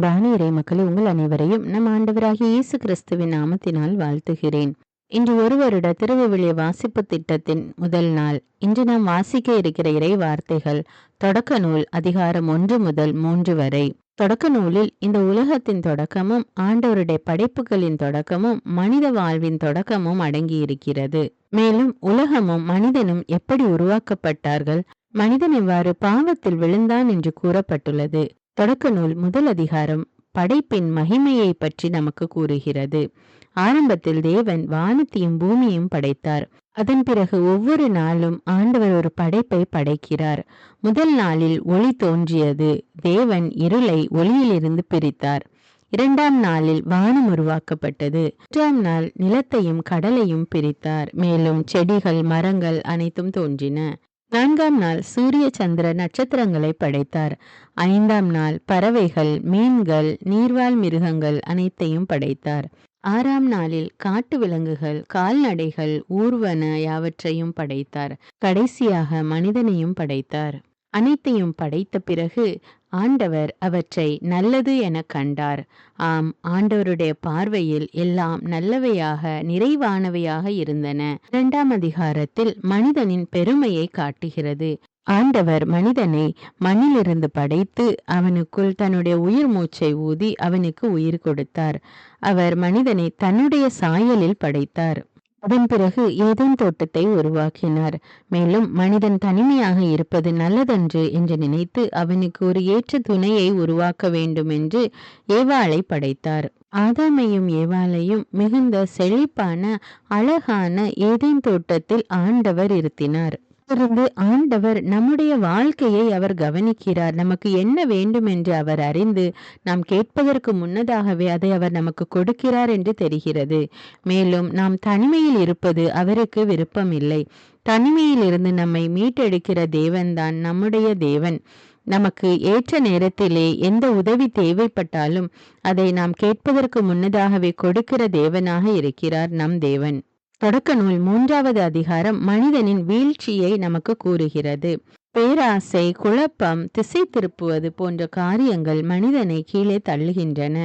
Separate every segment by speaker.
Speaker 1: பானியரை மக்களே உங்கள் அனைவரையும் நம் ஆண்டவராகிய இயேசு கிறிஸ்துவின் நாமத்தினால் வாழ்த்துகிறேன். இன்று ஒரு வருட திருவிவிலிய வாசிப்பு திட்டத்தின் முதல் நாள். இன்று நாம் வாசிக்க இருக்கிற இறை வார்த்தைகள் தொடக்க நூல் அதிகாரம் ஒன்று முதல் மூன்று வரை. தொடக்க நூலில் இந்த உலகத்தின் தொடக்கமும் ஆண்டவருடைய படைப்புகளின் தொடக்கமும் மனித வாழ்வின் தொடக்கமும் அடங்கியிருக்கிறது. மேலும் உலகமும் மனிதனும் எப்படி உருவாக்கப்பட்டார்கள்? மனிதன் இவ்வாறு பாவத்தில் விழுந்தான் என்று கூறப்பட்டுள்ளது. தொடக்க நூல் முதல் அதிகாரம் படைப்பின் மகிமையை பற்றி நமக்கு கூறுகிறது. ஆரம்பத்தில் தேவன் வானத்தையும் பூமியையும் படைத்தார். அதன் பிறகு ஒவ்வொரு நாளும் ஆண்டவர் ஒரு படைப்பை படைக்கிறார். முதல் நாளில் ஒளி தோன்றியது. தேவன் இருளை ஒளியிலிருந்து பிரித்தார். இரண்டாம் நாளில் வானம் உருவாக்கப்பட்டது. மூன்றாம் நாள் நிலத்தையும் கடலையும் பிரித்தார். மேலும் செடிகள் மரங்கள் அனைத்தும் தோன்றின. நான்காம் நாள் சூரிய சந்திர நட்சத்திரங்களை படைத்தார். ஐந்தாம் நாள் பறவைகள் மீன்கள் நீர்வாழ் மிருகங்கள் அனைத்தையும் படைத்தார். ஆறாம் நாளில் காட்டு விலங்குகள் கால்நடைகள் ஊர்வன யாவற்றையும் படைத்தார். கடைசியாக மனிதனையும் படைத்தார். அனைத்தையும் படைத்த பிறகு ஆண்டவர் அவற்றை நல்லது என கண்டார். ஆம் ஆண்டவருடைய பார்வையில் எல்லாம் நல்லவையாக நிறைவானவையாக இருந்தன. இரண்டாம் அதிகாரத்தில் மனிதனின் பெருமையை காட்டுகிறது. ஆண்டவர் மனிதனை மண்ணிலிருந்து படைத்து அவனுக்குள் தன்னுடைய உயிர் மூச்சை ஊதி அவனுக்கு உயிர் கொடுத்தார். அவர் மனிதனை தன்னுடைய சாயலில் படைத்தார். அதன் பிறகு ஏதேன் தோட்டத்தை உருவாக்கினார். மேலும் மனிதன் தனிமையாக இருப்பது நல்லதன்று என்று நினைத்து அவனுக்கு ஒரு ஏற்ற துணையை உருவாக்க வேண்டும் என்று ஏவாளை படைத்தார். ஆதாமையும் ஏவாளையும் மிகுந்த செழிப்பான அழகான ஏதேன் தோட்டத்தில் ஆண்டவர் இருத்தினார். இருந்து ஆண்டவர் நம்முடைய வாழ்க்கையை அவர் கவனிக்கிறார். நமக்கு என்ன வேண்டும் என்று அவர் அறிந்து நாம் கேட்பதற்கு முன்னதாகவே அதை அவர் நமக்கு கொடுக்கிறார் என்று தெரிகிறது. மேலும் நாம் தனிமையில் இருப்பது அவருக்கு விருப்பமில்லை. தனிமையில் இருந்து நம்மை மீட்டெடுக்கிற தேவன்தான் நம்முடைய தேவன். நமக்கு ஏற்ற நேரத்திலே எந்த உதவி தேவைப்பட்டாலும் அதை நாம் கேட்பதற்கு முன்னதாகவே கொடுக்கிற தேவனாக இருக்கிறார் நம் தேவன். தொடக்க நூல் மூன்றாவது அதிகாரம் மனிதனின் வீழ்ச்சியை நமக்கு கூறுகிறது. பேராசை குழப்பம் திசை திருப்புவது போன்ற காரியங்கள் மனிதனை கீழே தள்ளுகின்றன.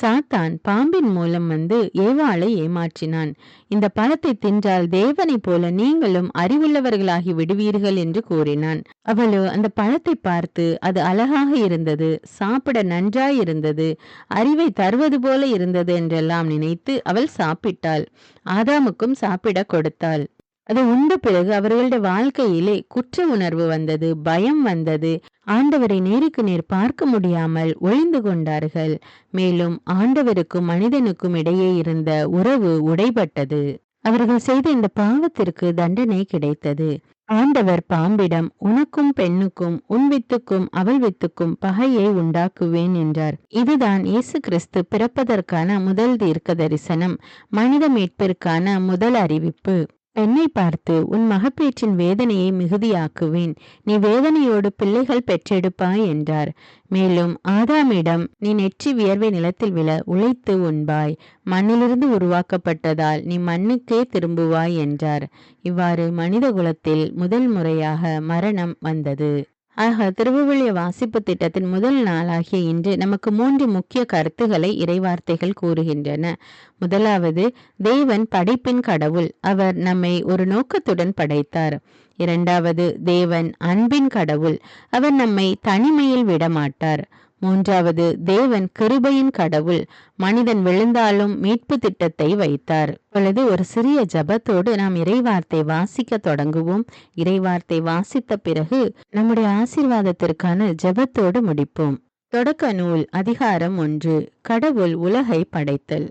Speaker 1: சாத்தான் பாம்பின் மூலம் வந்து ஏவாளை ஏமாற்றினான். இந்த பழத்தை தின்றால் தேவனை போல நீங்களும் அறிவுள்ளவர்களாகி விடுவீர்கள் என்று கூறினான். அவளோ அந்த பழத்தை பார்த்து அது அழகாக இருந்தது சாப்பிட நன்றாயிருந்தது அறிவை தருவது போல இருந்தது என்றெல்லாம் நினைத்து அவள் சாப்பிட்டாள். ஆதாமுக்கும் சாப்பிட கொடுத்தாள். அது உண்ட பிறகு அவர்களுடைய வாழ்க்கையிலே குற்ற உணர்வு வந்தது பயம் வந்தது. ஆண்டவரை நேருக்கு நேர் பார்க்க முடியாமல் ஒழிந்து கொண்டார்கள். மேலும் ஆண்டவருக்கும் மனிதனுக்கும் இடையே இருந்த உறவு உடைபட்டது. அவர்கள் செய்த இந்த பாவத்திற்கு தண்டனை கிடைத்தது. ஆண்டவர் பாம்பிடம் உனக்கும் பெண்ணுக்கும் உன் வித்துக்கும் அவள் வித்துக்கும் பகையை உண்டாக்குவேன் என்றார். இதுதான் இயேசு கிறிஸ்து பிறப்பதற்கான முதல் தீர்க்க தரிசனம் மனித மீட்பிற்கான முதல் அறிவிப்பு. பெண்ணை பார்த்து உன் மகப்பேற்றின் வேதனையை மிகுதியாக்குவேன். நீ வேதனையோடு பிள்ளைகள் பெற்றெடுப்பாய் என்றார். மேலும் ஆதாமிடம் நீ நெற்றி வியர்வை நிலத்தில் விழ உழைத்து உண்பாய் மண்ணிலிருந்து உருவாக்கப்பட்டதால் நீ மண்ணுக்கே திரும்புவாய் என்றார். இவ்வாறு மனித குலத்தில் முதல் முறையாக மரணம் வந்தது. ஆக திருவுவிழிய வாசிப்பு திட்டத்தின் முதல் நாளாகிய இன்று நமக்கு மூன்று முக்கிய கருத்துக்களை இறைவார்த்தைகள் கூறுகின்றன. முதலாவது தேவன் படைப்பின் கடவுள் அவர் நம்மை ஒரு நோக்கத்துடன் படைத்தார். இரண்டாவது தேவன் அன்பின் கடவுள் அவர் நம்மை தனிமையில் விடமாட்டார். மூன்றாவது தேவன் கிருபையின் கடவுள் மனிதன் விழுந்தாலும் மீட்பு திட்டத்தை வைத்தார். இப்பொழுது ஒரு சிறிய ஜபத்தோடு நாம் இறைவார்த்தை வாசிக்க தொடங்குவோம். இறைவார்த்தை வாசித்த பிறகு நம்முடைய ஆசீர்வாதத்திற்கான ஜபத்தோடு முடிப்போம். தொடக்க நூல் அதிகாரம் ஒன்று கடவுள் உலகை படைத்தல்.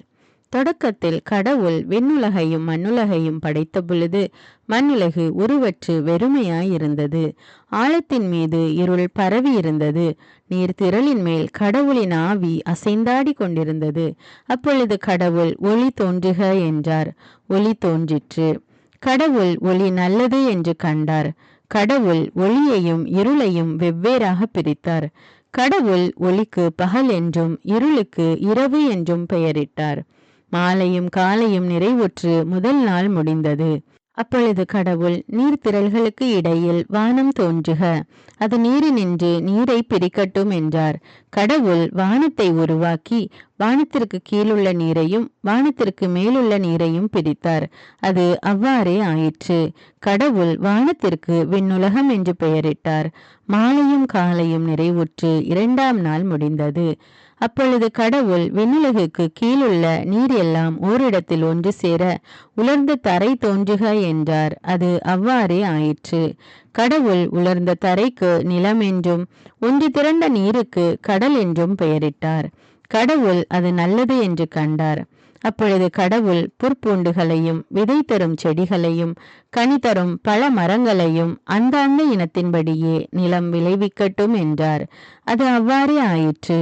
Speaker 1: தொடக்கத்தில் கடவுள் விண்ணுலகையும் மண்ணுலகையும் படைத்த பொழுது மண்ணுலகு உருவற்று வெறுமையாயிருந்தது. ஆழத்தின் மீது இருள் பரவி இருந்தது நீர் திரளின் மேல் கடவுளின் ஆவி அசைந்தாடி கொண்டிருந்தது. அப்பொழுது கடவுள் ஒளி தோன்றுக என்றார். ஒளி தோன்றிற்று. கடவுள் ஒளி நல்லது என்று கண்டார். கடவுள் ஒளியையும் இருளையும் வெவ்வேறாக பிரித்தார். கடவுள் ஒளிக்கு பகல் என்றும் இருளுக்கு இரவு என்றும் பெயரிட்டார். மாலையும் காலையும் நிறைவுற்று முதல் நாள் முடிந்தது. அப்பொழுது கடவுள் நீர்த்திரள்களுக்கு இடையில் வானம் தோன்றுக. அது நீரினின்று நீரை பிரிக்கட்டும் என்றார். கடவுள் வானத்தை உருவாக்கி வானத்திற்கு கீழுள்ள நீரையும் வானத்திற்கு மேலுள்ள நீரையும் பிரித்தார் அது அவ்வாறே ஆயிற்று. கடவுள் வானத்திற்கு விண்ணுலகம் என்று பெயரிட்டார். மாலையும் காலையும் நிறைவுற்று இரண்டாம் நாள் முடிந்தது. அப்பொழுது கடவுள் விண்ணுலகுக்கு கீழுள்ள நீர் எல்லாம் ஓரிடத்தில் ஒன்று சேர உலர்ந்த தரை தோன்றுக என்றார். அது அவ்வாறே ஆயிற்று. கடவுள் உலர்ந்த தரைக்கு நிலம் என்றும் ஒன்று திரண்ட நீருக்கு கடல் என்றும் பெயரிட்டார். கடவுள் அது நல்லது என்று கண்டார். அப்பொழுது கடவுள் புற்பூண்டுகளையும் விதை தரும் செடிகளையும் கனி தரும் பல மரங்களையும் அந்த அந்த இனத்தின்படியே நிலம் விளைவிக்கட்டும் என்றார். அது அவ்வாறே ஆயிற்று.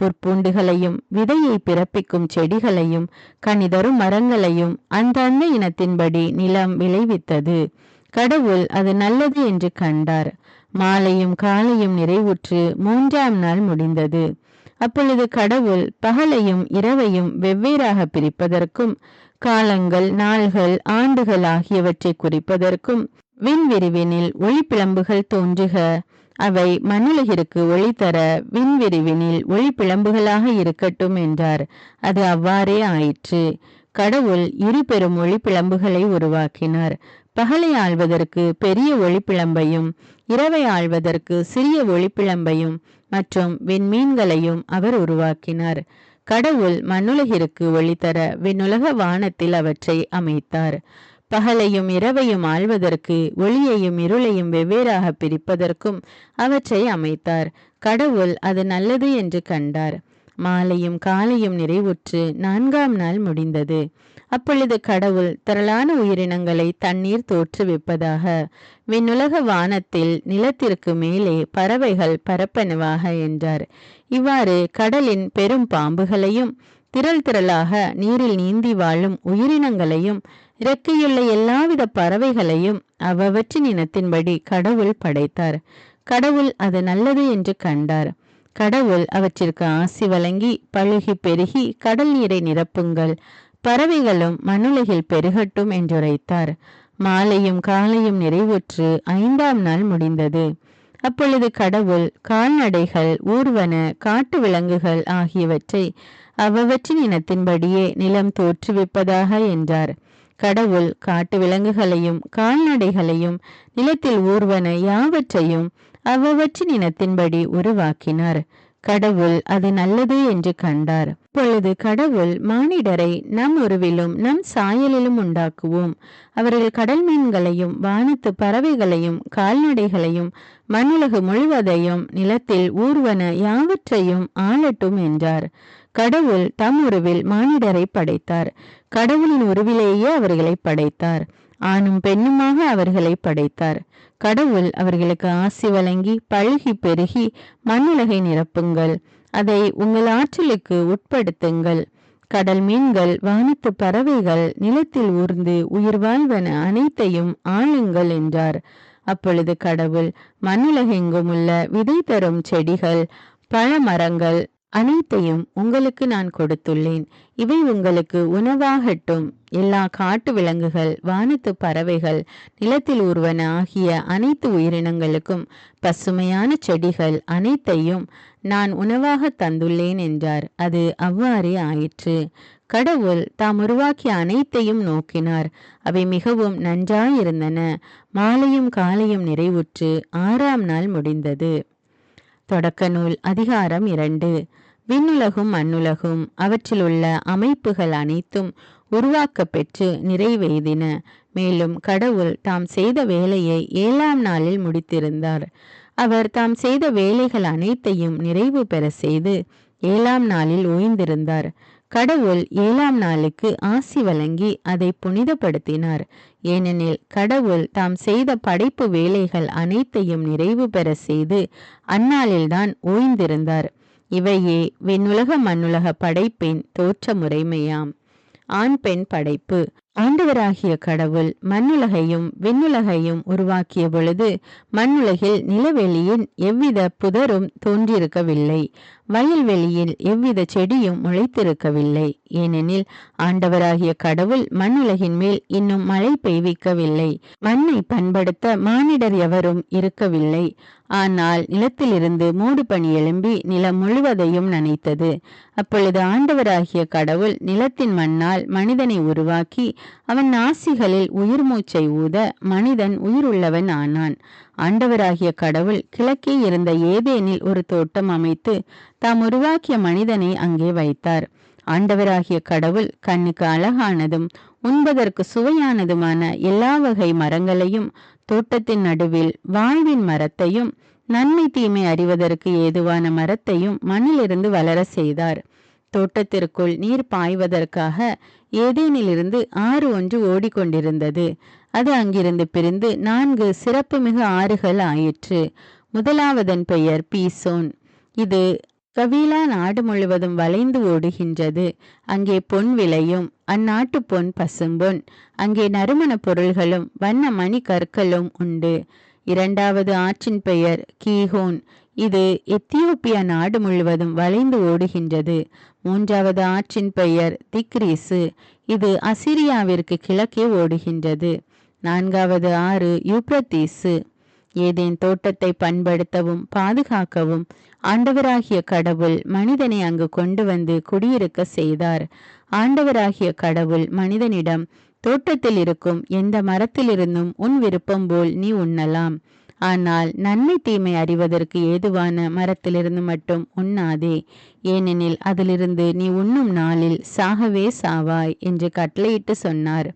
Speaker 1: புற்பூண்டுகளையும் விதையை பிறப்பிக்கும் செடிகளையும் கனிதரும் மரங்களையும் அந்த அன்ன இனத்தின்படி நிலம் விளைவித்தது. கடவுள் அது நல்லது என்று கண்டார். மாலையும் காலையும் நிறைவுற்று மூன்றாம் நாள் முடிந்தது. அப்பொழுது கடவுள் பகலையும் இரவையும் வெவ்வேறாக பிரிப்பதற்கும் காலங்கள் நாள்கள் ஆண்டுகள் ஆகியவற்றை குறிப்பதற்கும் விண்விரிவினில் ஒளிப்பிளம்புகள் தோன்றுக. அவை மண்ணுலகிற்கு ஒளி தர விண்விரிவினில் ஒளி பிளம்புகளாக இருக்கட்டும் என்றார். அது அவ்வாறே ஆயிற்று. கடவுள் இரு பெரும் ஒளி பிளம்புகளை உருவாக்கினார். பகலை ஆள்வதற்கு பெரிய ஒளிப்பிளம்பையும் இரவை ஆள்வதற்கு சிறிய ஒளிப்பிளம்பையும் மற்றும் விண்மீன்களையும் அவர் உருவாக்கினார். கடவுள் மண்ணுலகிற்கு ஒளி தர விண்ணுலக வானத்தில் அவற்றை அமைத்தார். பகலையும் இரவையும் ஆழ்வதற்கு ஒளியையும் இருளையும் வெவ்வேறாக பிரிப்பதற்கும் அவற்றை அமைத்தார். கடவுள் அது நல்லது என்று கண்டார். மாலையும் காலையும் நிறைவுற்று நான்காம் நாள் முடிந்தது. அப்பொழுது கடவுள் திரளான உயிரினங்களை தண்ணீர் தோற்றுவிப்பதாக விண்ணுலக வானத்தில் நிலத்திற்கு மேலே பறவைகள் பரப்பனவாக என்றார். இவ்வாறு கடலின் பெரும் பாம்புகளையும் திரள் திரளாக நீரில் நீந்தி வாழும் உயிரினங்களையும் இறக்கையுள்ள எல்லாவித பறவைகளையும் அவற்றின் இனத்தின்படி கடவுள் படைத்தார். கடவுள் அது நல்லது என்று கண்டார். கடவுள் அவற்றிற்கு ஆசி வழங்கி பழுகி பெருகி கடல் நீரை நிரப்புங்கள். பறவைகளும் மண்ணுலகில் பெருகட்டும் என்றுரைத்தார். மாலையும் காலையும் நிறைவுற்று ஐந்தாம் நாள் முடிந்தது. அப்பொழுது கடவுள் கால்நடைகள் ஊர்வன காட்டு விலங்குகள் ஆகியவற்றை அவ்வவற்றின் இனத்தின்படியே நிலம் தோற்றுவிப்பதாக என்றார். கடவுள் காட்டு விலங்குகளையும் கால்நடைகளையும் நிலத்தில் ஊர்வன யாவற்றையும் அவ்வவற்றின் இனத்தின்படி உருவாக்கினார். கடவுள் அது நல்லது என்று கண்டார். இப்பொழுது கடவுள் மானிடரை நம் உருவிலும் நம் சாயலிலும் உண்டாக்குவோம். அவர்கள் கடல் மீன்களையும் வானத்து பறவைகளையும் கால்நடைகளையும் மண்ணுலகு முழுவதையும் நிலத்தில் ஊர்வன யாவற்றையும் ஆளட்டும் என்றார். கடவுள் தம் உருவில் மானிடரை படைத்தார். கடவுளின் உருவிலேயே அவர்களை படைத்தார். ஆணும் பெண்ணுமாக அவர்களை படைத்தார். கடவுள் அவர்களுக்கு ஆசி வழங்கி பழுகி பெருகி மண்ணுலகை நிரப்புங்கள். அதை உங்கள் ஆற்றலுக்கு உட்படுத்துங்கள். கடல் மீன்கள் வானத்து பறவைகள் நிலத்தில் ஊர்ந்து உயிர் வாழ்வன அனைத்தையும் ஆளுங்கள் என்றார். அப்பொழுது கடவுள் மண்ணுலகெங்கும் உள்ள விதை தரும் செடிகள் பழ மரங்கள் அனைத்தையும் உங்களுக்கு நான் கொடுத்துள்ளேன். இவை உங்களுக்கு உணவாகட்டும். எல்லா காட்டு விலங்குகள் வானத்து பறவைகள் நிலத்தில் ஊர்வன ஆகிய அனைத்து உயிரினங்களுக்கும் பசுமையான செடிகள் அனைத்தையும் நான் உணவாக தந்துள்ளேன் என்றார். அது அவ்வாறே ஆயிற்று. கடவுள் தாம் உருவாக்கிய அனைத்தையும் நோக்கினார். அவை மிகவும் நன்றாயிருந்தன. மாலையும் காலையும் நிறைவுற்று ஆறாம் நாள் முடிந்தது. தொடக்க நூல் அதிகாரம் இரண்டு. விண்ணுலகும் மண்ணுலகும் அவற்றில் உள்ள அமைப்புகள் அனைத்தும் உருவாக்க பெற்று நிறைவெய்தின மேலும் கடவுள் தாம் செய்த வேலையை ஏழாம் நாளில் முடித்திருந்தார். அவர் தாம் செய்த வேலைகள் அனைத்தையும் நிறைவு பெற செய்து ஏழாம் நாளில் ஓய்ந்திருந்தார். கடவுள் ஏழாம் நாளுக்கு ஆசி வழங்கி அதை புனிதப்படுத்தினார். ஏனெனில் கடவுள் தாம் செய்த படைப்பு வேலைகள் அனைத்தையும் நிறைவு பெற செய்து அந்நாளில்தான் ஓய்ந்திருந்தார். இவையே விண்ணுலக மண்ணுலக படைப்பின் தோற்ற முறைமையாம் ஆண் பெண் படைப்பு. ஆண்டவராகிய கடவுள் மண்ணுலகையும் விண்ணுலகையும் உருவாக்கிய பொழுது மண்ணுலகில் நிலவெளியின் எவ்வித புதரும் தோன்றியிருக்கவில்லை. வயல்வெளியில் எவ்வித செடியும் முளைத்திருக்கவில்லை. ஏனெனில் ஆண்டவராகிய கடவுள் மண்ணுலகின் மேல் இன்னும் மழை பெய்விக்கவில்லை. மண்ணை பண்படுத்த மானிடர் எவரும் இருக்கவில்லை. ஆனால் நிலத்திலிருந்து மூடு பனி எழும்பி நிலம் முழுவதையும் நனைத்தது. அப்பொழுது ஆண்டவராகிய கடவுள் நிலத்தின் மண்ணால் மனிதனை உருவாக்கி அவன் நாசிகளில் உயிர் மூச்சை ஊத மனிதன் உயிருள்ளவன் ஆனான். ஆண்டவராகிய கடவுள் கிழக்கே இருந்த ஏதேனில் ஒரு தோட்டம் அமைத்து தாம் உருவாக்கிய மனிதனை அங்கே வைத்தார். ஆண்டவராகிய கடவுள் கண்ணுக்கு அழகானதும் உண்பதற்கு சுவையானதுமான எல்லா வகை மரங்களையும் தோட்டத்தின் நடுவில் வாழ்வின் மரத்தையும் நன்மை தீமை அறிவதற்கு ஏதுவான மரத்தையும் மண்ணிலிருந்து வளர செய்தார். தோட்டத்திற்குள் நீர் பாய்வதற்காக ஏதேனிலிருந்து ஆறு ஒன்று ஓடிக்கொண்டிருந்தது. அது அங்கிருந்து பிரிந்து நான்கு சிறப்புமிகு ஆறுகள் ஆயிற்று. முதலாவதன் பெயர் பீசோன். இது கவிலா நாடு முழுவதும் வளைந்து ஓடுகின்றது. அங்கே பொன் விளையும். அந்நாட்டு பொன் பசும்பொன். அங்கே நறுமண பொருள்களும் வண்ண மணி கற்களும் உண்டு. இரண்டாவது ஆற்றின் பெயர் கீஹோன் இது எத்தியோப்பியா நாடு முழுவதும் வளைந்து ஓடுகின்றது. மூன்றாவது ஆற்றின் பெயர் திக்ரீசு. இது அசிரியாவிற்கு கிழக்கே ஓடுகின்றது. நான்காவது ஆறு யூப்ரத்தீசு. ஏதேன் தோட்டத்தை பண்படுத்தவும் பாதுகாக்கவும் ஆண்டவராகிய கடவுள் மனிதனை அங்கு கொண்டு வந்து குடியிருக்க செய்தார். ஆண்டவராகிய கடவுள் மனிதனிடம் தோட்டத்தில் இருக்கும் எந்த மரத்திலிருந்தும் உன் விருப்பம் போல் நீ உண்ணலாம். ஆனால் நன்மை தீமை அறிவதற்கு ஏதுவான மரத்திலிருந்து மட்டும் உண்ணாதே. ஏனெனில் அதிலிருந்து நீ உண்ணும் நாளில் சாகவே சாவாய் என்று கட்டளையிட்டு சொன்னார்.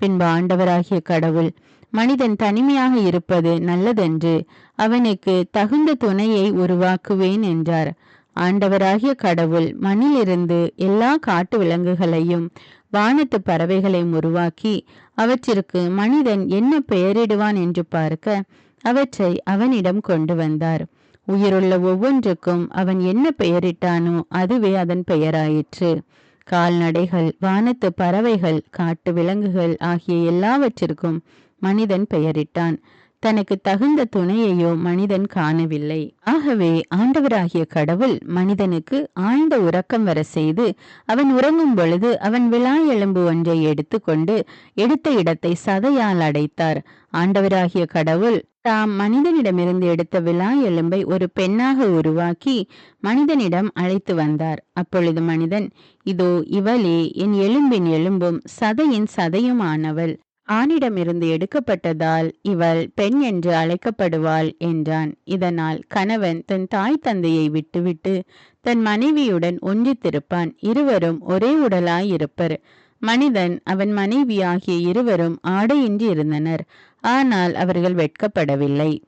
Speaker 1: பின்பு ஆண்டவராகிய கடவுள் மனிதன் தனிமையாக இருப்பது நல்லதென்று அவனுக்கு தகுந்த துணையை உருவாக்குவேன் என்றார். ஆண்டவராகிய கடவுள் மண்ணிலிருந்து எல்லா காட்டு விலங்குகளையும் வானத்து பறவைகளையும் உருவாக்கி அவற்றிற்கு மனிதன் என்ன பெயரிடுவான் என்று பார்க்க அவற்றை அவனிடம் கொண்டு வந்தார். உயிருள்ள ஒவ்வொன்றுக்கும் அவன் என்ன பெயரிட்டானோ அதுவே அதன் பெயராயிற்று. கால்நடைகள் வானத்து பறவைகள் காட்டு விலங்குகள் ஆகிய எல்லாவற்றிற்கும் மனிதன் பெயரிட்டான். தனக்கு தகுந்த துணையையோ மனிதன் காணவில்லை. ஆகவே ஆண்டவராகிய கடவுள் மனிதனுக்கு ஆழ்ந்த உறக்கம் வர செய்து அவன் உறங்கும் பொழுது அவன் விழா எலும்பு ஒன்றை எடுத்துக்கொண்டு எடுத்த இடத்தை சதையால் அடைத்தார். ஆண்டவராகிய கடவுள் தாம் மனிதனிடமிருந்து எடுத்த விழா எலும்பை ஒரு பெண்ணாக உருவாக்கி மனிதனிடம் அழைத்து வந்தார். அப்பொழுது மனிதன் இதோ இவளே என் எலும்பின் எலும்பும் சதையின் சதையும் ஆனவள் ஆணிடமிருந்து எடுக்கப்பட்டதால் இவள் பெண் என்று அழைக்கப்படுவாள் என்றான். இதனால் கணவன் தன் தாய் தந்தையை விட்டுவிட்டு தன் மனைவியுடன் ஒன்றித்திருப்பான். இருவரும் ஒரே உடலாயிருப்பர். மனிதன் அவன் மனைவி ஆகிய இருவரும் ஆடையின்றி இருந்தனர். ஆனால் அவர்கள் வெட்கப்படவில்லை.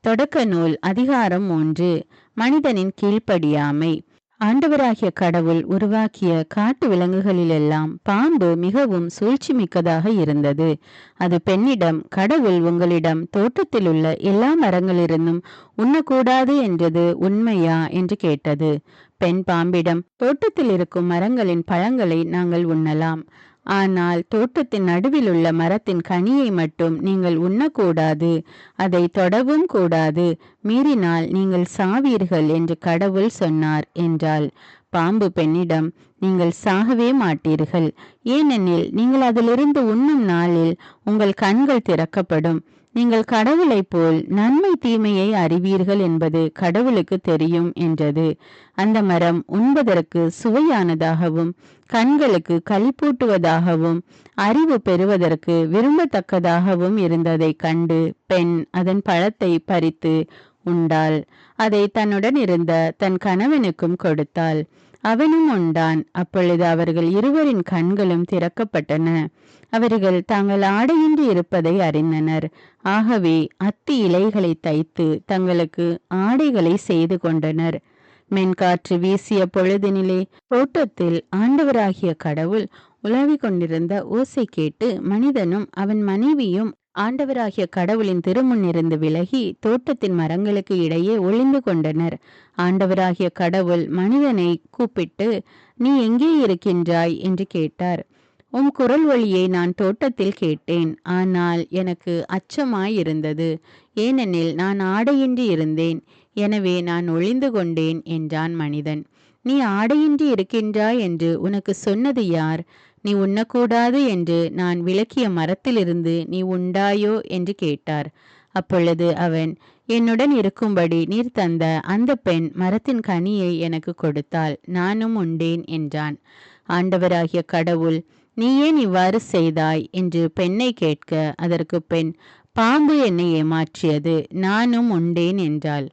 Speaker 1: தொடக்க நூல் அதிகாரம் ஒன்று மனிதனின் கீழ்ப்படியாமை. ஆண்டவராகிய கடவுள் உருவாக்கிய காட்டு விலங்குகளிலெல்லாம் பாம்பு மிகவும் சூழ்ச்சி மிக்கதாக இருந்தது. அது பெண்ணிடம் கடவுள் உங்களிடம் தோட்டத்தில் உள்ள எல்லா மரங்களிலிருந்தும் உண்ணக்கூடாது என்றது உண்மையா என்று கேட்டது. பெண் பாம்பிடம் தோட்டத்தில் இருக்கும் மரங்களின் பழங்களை நாங்கள் உண்ணலாம். ஆனால் தோட்டத்தின் நடுவில் உள்ள மரத்தின் கனியை மட்டும் நீங்கள் உண்ணக்கூடாது. அதை தொடவும் கூடாது. மீறினால் நீங்கள் சாவீர்கள் என்று கடவுள் சொன்னார் என்றாள். பாம்பு பெண்ணிடம் நீங்கள் சாகவே மாட்டீர்கள். ஏனெனில் நீங்கள் அதிலிருந்து உண்ணும் நாளில் உங்கள் கண்கள் திறக்கப்படும். நீங்கள் கடவுளைப் போல் நன்மை தீமையை அறிவீர்கள் என்பது கடவுளுக்கு தெரியும் என்றது. அந்த மரம் உண்பதற்கு சுவையானதாகவும் கண்களுக்கு களிப்பூட்டுவதாகவும் அறிவு பெறுவதற்கு விரும்பத்தக்கதாகவும் இருந்ததை கண்டு பெண் அதன் பழத்தை பறித்து உண்டாள். அதை தன்னுடன் இருந்த தன் கணவனுக்கும் கொடுத்தாள். அவனும் உண்டான் அப்பொழுது அவர்கள் இருவரின் கண்களும் திறக்கப்பட்டன. அவர்கள் தாங்கள் ஆடையின்றி இருப்பதை அறிந்தனர். ஆகவே அத்தி இலைகளை தைத்து தங்களுக்கு ஆடைகளை செய்து கொண்டனர். மென்காற்று வீசிய பொழுதினிலே தோட்டத்தில் ஆண்டவராகிய கடவுள் உலவிக் கொண்டிருந்த ஓசை கேட்டு மனிதனும் அவன் மனைவியும் ஆண்டவராகிய கடவுளின் திருமுன்னிருந்து விலகி தோட்டத்தின் மரங்களுக்கு இடையே ஒளிந்து கொண்டனர். ஆண்டவராகிய கடவுள் மனிதனை கூப்பிட்டு நீ எங்கே இருக்கின்றாய்? என்று கேட்டார். உம் குரல் ஒளியை நான் தோட்டத்தில் கேட்டேன். ஆனால் எனக்கு அச்சமாயிருந்தது. ஏனெனில் நான் ஆடையின்றி இருந்தேன். எனவே நான் ஒளிந்து கொண்டேன் என்றான் மனிதன். நீ ஆடையின்றி இருக்கின்றாய் என்று உனக்கு சொன்னது யார்? நீ உண்ணக்கூடாது என்று நான் விளக்கிய மரத்திலிருந்து நீ உண்டாயோ என்று கேட்டார். அப்பொழுது அவன் என்னுடன் இருக்கும்படி நீர் தந்த அந்த பெண் மரத்தின் கனியை எனக்கு கொடுத்தாள் நானும் உண்டேன் என்றான். ஆண்டவராகிய கடவுள் நீ ஏன் இவ்வாறு செய்தாய்? என்று பெண்ணை கேட்க அதற்கு பெண் பாம்பு என்னை ஏமாற்றியது நானும் உண்டேன் என்றாள்.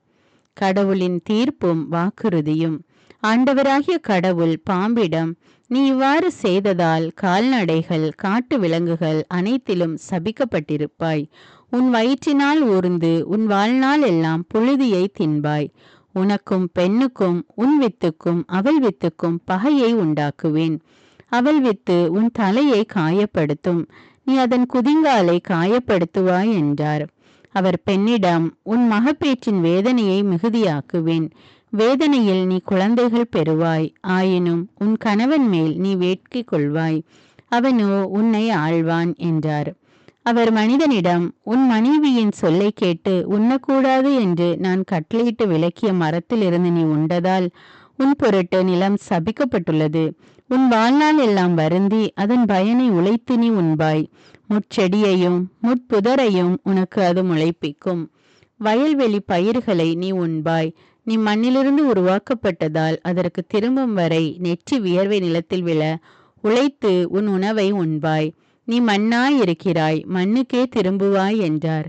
Speaker 1: கடவுளின் தீர்ப்பும் வாக்குறுதியும். ஆண்டவராகிய கடவுள் பாம்பிடம் நீ இவ்வாறு செய்ததால் கால்நடைகள் காட்டு விலங்குகள் அனைத்திலும் சபிக்கப்பட்டிருப்பாய். உன் வயிற்றினால் ஊர்ந்து உன் வாழ்நாள் எல்லாம் புழுதியை தின்பாய். உனக்கும் பெண்ணுக்கும் உன் வித்துக்கும் அவள் வித்துக்கும் பகையை உண்டாக்குவேன். அவள் வித்து உன் தலையை காயப்படுத்தும். நீ அதன் குதிங்காலை காயப்படுத்துவாய் என்றார். அவர் பெண்ணிடம் உன் மகப்பேற்றின் வேதனையை மிகுதியாக்குவேன். வேதனையில் நீ குழந்தைகள் பெறுவாய். ஆயினும் உன் கணவன் மேல் நீ வேட்கை கொள்வாய். அவனோ உன்னை ஆழ்வான் என்றார். அவர் மனிதனிடம் உன் மனைவியின் சொல்லை கேட்டு உண்ணக்கூடாது என்று நான் கட்டளையிட்டு விளக்கிய மரத்திலிருந்து நீ உண்டதால் உன் பொருட்டு நிலம் சபிக்கப்பட்டுள்ளது. உன் வாழ்நாள் எல்லாம் வருந்தி அதன் பயனை உழைத்து நீ உண்பாய். முட்செடியையும் முட்புதரையும் உனக்கு அது முளைப்பிக்கும். வயல்வெளி பயிர்களை நீ உண்பாய். நீ மண்ணிலிருந்து உருவாக்கப்பட்டதால் அதற்கு திரும்பும் வரை நெற்றி வியர்வை நிலத்தில் விழ உழைத்து உன் உணவை உண்பாய். நீ மண்ணாய் இருக்கிறாய் மண்ணுக்கே திரும்புவாய் என்றார்.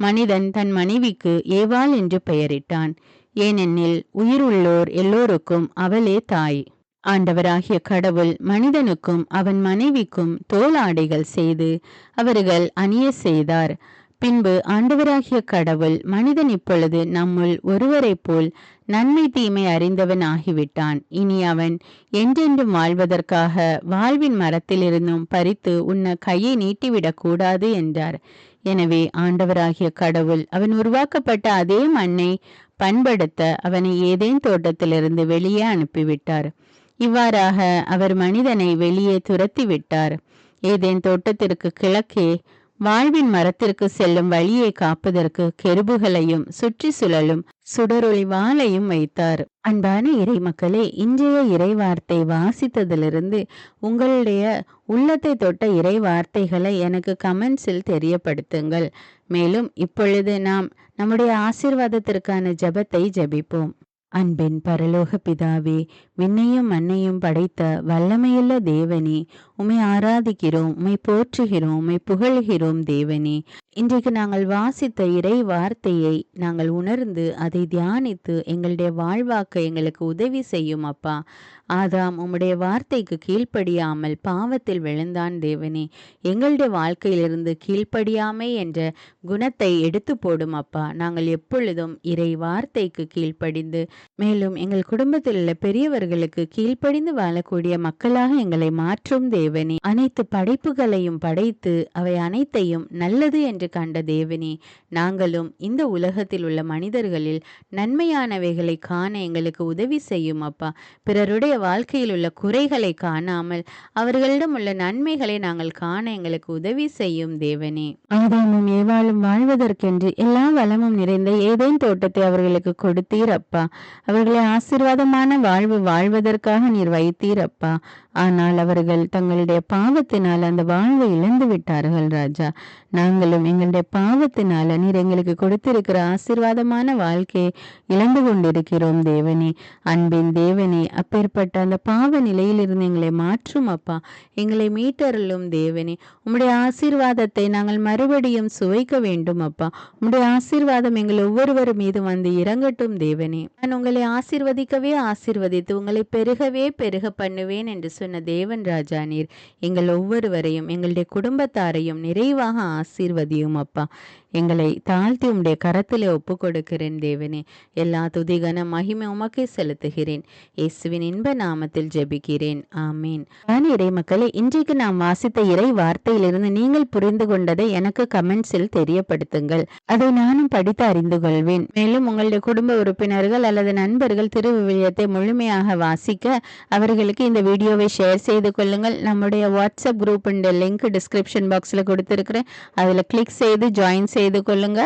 Speaker 1: மனிதன் தன் மனைவிக்கு ஏவாள் என்று பெயரிட்டான். ஏனெனில் உயிர் உள்ளோர் எல்லோருக்கும் அவளே தாய். ஆண்டவராகிய கடவுள் மனிதனுக்கும் அவன் மனைவிக்கும் தோலாடைகள் செய்து அவர்கள் அணிய செய்தார். பின்பு ஆண்டவராகிய கடவுள் மனிதன் இப்பொழுது நம்முள் ஒருவரைப் போல் நன்மை தீமை அறிந்தவன் ஆகிவிட்டான். இனி அவன் என்றென்றும் வாழ்வதற்காக வாழ்வின் மரத்திலிருந்தும் பறித்து உன்ன கையை நீட்டிவிடக் கூடாது என்றார். எனவே ஆண்டவராகிய கடவுள் அவன் உருவாக்கப்பட்ட அதே மண்ணை பண்படுத்த அவனை ஏதேன் தோட்டத்திலிருந்து வெளியே அனுப்பிவிட்டார். இவ்வாறாக அவர் மனிதனை வெளியே துரத்தி விட்டார் ஏதேன் தோட்டத்திற்கு கிழக்கே வாழ்வின் மரத்திற்கு செல்லும் வழியை காப்பதற்கு கெருபுகளையும் சுற்றி சுழலும் சுடரொளி வாளையும் வைத்தார். அன்பான இறை மக்களே இன்றைய இறை வார்த்தை வாசித்ததிலிருந்து உங்களுடைய உள்ளத்தை தொட்ட இறை வார்த்தைகளை எனக்கு கமெண்ட்ஸில் தெரியப்படுத்துங்கள். மேலும் இப்பொழுது நாம் நம்முடைய ஆசிர்வாதத்திற்கான ஜெபத்தை ஜெபிப்போம். அன்பின் பரலோக பிதாவே விண்ணையும் மண்ணையும் படைத்த வல்லமையுள்ள தேவனே உம்மை ஆராதிக்கிறோம் உம்மை போற்றுகிறோம் உம்மை புகழ்கிறோம் தேவனே. இன்றைக்கு நாங்கள் வாசித்த இறை வார்த்தையை நாங்கள் உணர்ந்து அதை தியானித்து எங்களுடைய வாழ்வாக்க எங்களுக்கு உதவி செய்யும் அப்பா. ஆதாம் உம்முடைய வார்த்தைக்கு கீழ்ப்படியாமல் பாவத்தில் விழுந்தான் தேவனே. எங்களுடைய வாழ்க்கையிலிருந்து கீழ்ப்படியாமை என்ற குணத்தை எடுத்து போடும் அப்பா. நாங்கள் எப்பொழுதும் இறை வார்த்தைக்கு கீழ்ப்படிந்து மேலும் எங்கள் குடும்பத்தில் உள்ள பெரியவர்களுக்கு கீழ்ப்படிந்து வாழக்கூடிய மக்களாக எங்களை மாற்றும் தேவனே. அனைத்து படைப்புகளையும் படைத்து அவை அனைத்தையும் நல்லது என்று கண்ட தேவனே நாங்களும் இந்த உலகத்தில் உள்ள மனிதர்களில் நன்மையானவைகளை காண எங்களுக்கு உதவி செய்யும் அப்பா. பிறருடைய வாழ்க்கையில் உள்ள குறைகளை காணாமல் அவர்களிடம் உள்ள நன்மைகளை நாங்கள் காண எங்களுக்கு உதவி செய்யும் தேவனே. ஆதாமும் ஏவாளும் வாழ்வதற்கென்று எல்லா வளமும் நிறைந்த ஏதேன் தோட்டத்தை அவர்களுக்கு கொடுத்தீர் அப்பா. அவர்களை ஆசீர்வாதமான வாழ்வு வாழ்வதற்காக நீர் வைத்தீர் அப்பா. ஆனால் அவர்கள் தங்களுடைய பாவத்தினால் அந்த வாழ்வை இழந்து விட்டார்கள் ராஜா. நாங்களும் எங்களுடைய பாவத்தினால நீர் எங்களுக்கு கொடுத்திருக்கிற ஆசீர்வாதமான வாழ்க்கையை இழந்து கொண்டிருக்கிறோம் தேவனே. அன்பின் தேவனே அப்பேற்பட்ட அந்த பாவ நிலையிலிருந்து எங்களை மாற்றும் அப்பா. எங்களை மீட்டருளும் தேவனே. உம்முடைய ஆசீர்வாதத்தை நாங்கள் மறுபடியும் சுவைக்க வேண்டும் அப்பா. உம்முடைய ஆசீர்வாதம் எங்கள் ஒவ்வொருவர் மீது வந்து இறங்கட்டும் தேவனே. நான் உங்களை ஆசீர்வதிக்கவே ஆசீர்வதித்து உங்களை பெருகவே பெருக பண்ணுவேன் என்று சொன்ன தேவன் ராஜா நீர். எங்கள் ஒவ்வொருவரையும் எங்களுடைய குடும்பத்தாரையும் நிறைவாக ஆசீர்வதியும் அப்பா எங்களை தாழ்த்தி உம்முடைய கரத்திலே ஒப்பு கொடுக்கிறேன் தேவனே. எல்லா துதிகன மகிமை உமக்கே செலுத்துகிறேன். இயேசுவின் இன்ப நாமத்தில் ஜெபிக்கிறேன். ஆமீன். நான் இறை மக்களே இன்றைக்கு நாம் வாசித்த இறை வார்த்தையிலிருந்து நீங்கள் புரிந்து கொண்டதை எனக்கு கமெண்ட்ஸில் தெரியப்படுத்துங்கள். அதை நானும் படித்து அறிந்து கொள்வேன். மேலும் உங்களுடைய குடும்ப உறுப்பினர்கள் அல்லது நண்பர்கள் திருவிவிலியத்தை முழுமையாக வாசிக்க அவர்களுக்கு இந்த வீடியோவை ஷேர் செய்து கொள்ளுங்கள். நம்முடைய வாட்ஸ்அப் குரூப் லிங்க் டிஸ்கிரிப்ஷன் பாக்ஸில் கொடுத்துருக்கிறேன். அதில் கிளிக் செய்து ஜாயின் செய்து செய்து கொள்ளுங்க.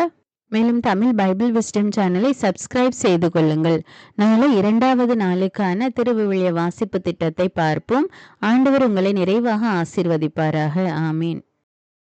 Speaker 1: மேலும் தமிழ் பைபிள் விஸ்டம் சேனலை சப்ஸ்கிரைப் செய்து கொள்ளுங்கள். நாளை இரண்டாவது நாளுக்கான திருவிவிலிய வாசிப்பு திட்டத்தை பார்ப்போம். ஆண்டவர் உங்களை நிறைவாக ஆசிர்வதிப்பாராக. ஆமீன்.